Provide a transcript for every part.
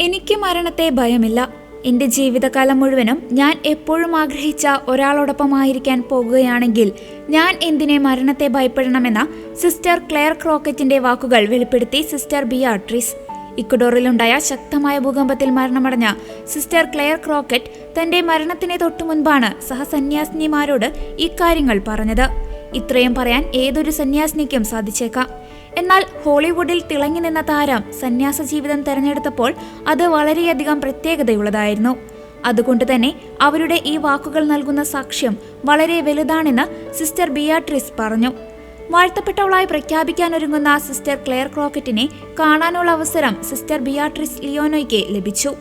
എനിക്ക് മരണത്തെ ഭയമില്ല. എന്റെ ജീവിതകാലം മുഴുവനും ഞാൻ എപ്പോഴും ആഗ്രഹിച്ച ഒരാളോടൊപ്പമായിരിക്കാൻ പോകുകയാണെങ്കിൽ ഞാൻ എന്തിനെ മരണത്തെ ഭയപ്പെടണമെന്ന സിസ്റ്റർ ക്ലെയർ ക്രോക്കറ്റിന്റെ വാക്കുകൾ വെളിപ്പെടുത്തി സിസ്റ്റർ ബിയാട്രിസ്. ഇക്വഡോറിലുണ്ടായ ശക്തമായ ഭൂകമ്പത്തിൽ മരണമടഞ്ഞ സിസ്റ്റർ ക്ലെയർ ക്രോക്കറ്റ് തന്റെ മരണത്തിന് തൊട്ടു മുൻപാണ് സഹസന്യാസിനിമാരോട് ഇക്കാര്യങ്ങൾ പറഞ്ഞത്. ഇത്രയും പറയാൻ ഏതൊരു സന്യാസിനിക്കും സാധിച്ചേക്കാം. എന്നാൽ ഹോളിവുഡിൽ തിളങ്ങി നിന്ന താരം സന്യാസ ജീവിതം തെരഞ്ഞെടുത്തപ്പോൾ അത് വളരെയധികം പ്രത്യേകതയുള്ളതായിരുന്നു. അതുകൊണ്ട് തന്നെ അവരുടെ ഈ വാക്കുകൾ നൽകുന്ന സാക്ഷ്യം വളരെ വലുതാണെന്ന് സിസ്റ്റർ ബിയാട്രിസ് പറഞ്ഞു. വാഴ്ത്തപ്പെട്ടവളായി പ്രഖ്യാപിക്കാനൊരുങ്ങുന്ന സിസ്റ്റർ ക്ലെയർ ക്രോക്കറ്റിനെ കാണാനുള്ള അവസരം സിസ്റ്റർ ബിയാട്രിസ് ലിയോനോയ്ക്ക് ലഭിച്ചു.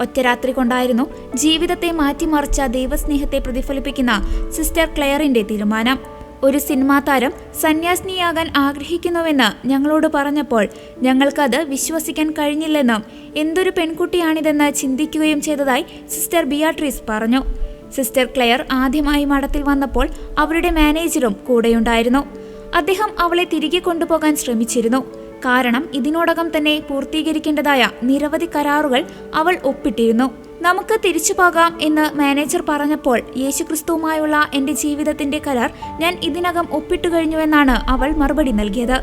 ഒറ്റ രാത്രി കൊണ്ടായിരുന്നു ജീവിതത്തെ മാറ്റിമറിച്ച ദൈവസ്നേഹത്തെ പ്രതിഫലിപ്പിക്കുന്ന സിസ്റ്റർ ക്ലെയറിന്റെ തീരുമാനം. ഒരു സിനിമാ താരം സന്യാസിനിയാകാൻ ആഗ്രഹിക്കുന്നുവെന്ന് ഞങ്ങളോട് പറഞ്ഞപ്പോൾ ഞങ്ങൾക്കത് വിശ്വസിക്കാൻ കഴിഞ്ഞില്ലെന്നും എന്തൊരു പെൺകുട്ടിയാണിതെന്ന് ചിന്തിക്കുകയും ചെയ്തതായി സിസ്റ്റർ ബിയാട്രീസ് പറഞ്ഞു. സിസ്റ്റർ ക്ലെയർ ആദ്യമായി മഠത്തിൽ വന്നപ്പോൾ അവരുടെ മാനേജറും കൂടെയുണ്ടായിരുന്നു. അദ്ദേഹം അവളെ തിരികെ കൊണ്ടുപോകാൻ ശ്രമിച്ചിരുന്നു. കാരണം ഇതിനോടകം തന്നെ പൂർത്തീകരിക്കേണ്ടതായ നിരവധി കരാറുകൾ അവൾ ഒപ്പിട്ടിരുന്നു. നമുക്ക് തിരിച്ചു പോകാം എന്ന് മാനേജർ പറഞ്ഞപ്പോൾ യേശുക്രിസ്തുവുമായുള്ള എന്റെ ജീവിതത്തിന്റെ കരാർ ഞാൻ ഇതിനകം ഒപ്പിട്ടു കഴിഞ്ഞുവെന്നാണ് അവൾ മറുപടി നൽകിയത്.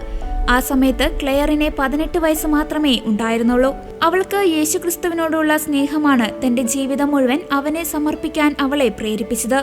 ആ സമയത്ത് ക്ലെയറിനെ പതിനെട്ട് വയസ്സ് മാത്രമേ ഉണ്ടായിരുന്നുള്ളൂ. അവൾക്ക് യേശുക്രിസ്തുവിനോടുള്ള സ്നേഹമാണ് തന്റെ ജീവിതം മുഴുവൻ അവനെ സമർപ്പിക്കാൻ അവളെ പ്രേരിപ്പിച്ചത്.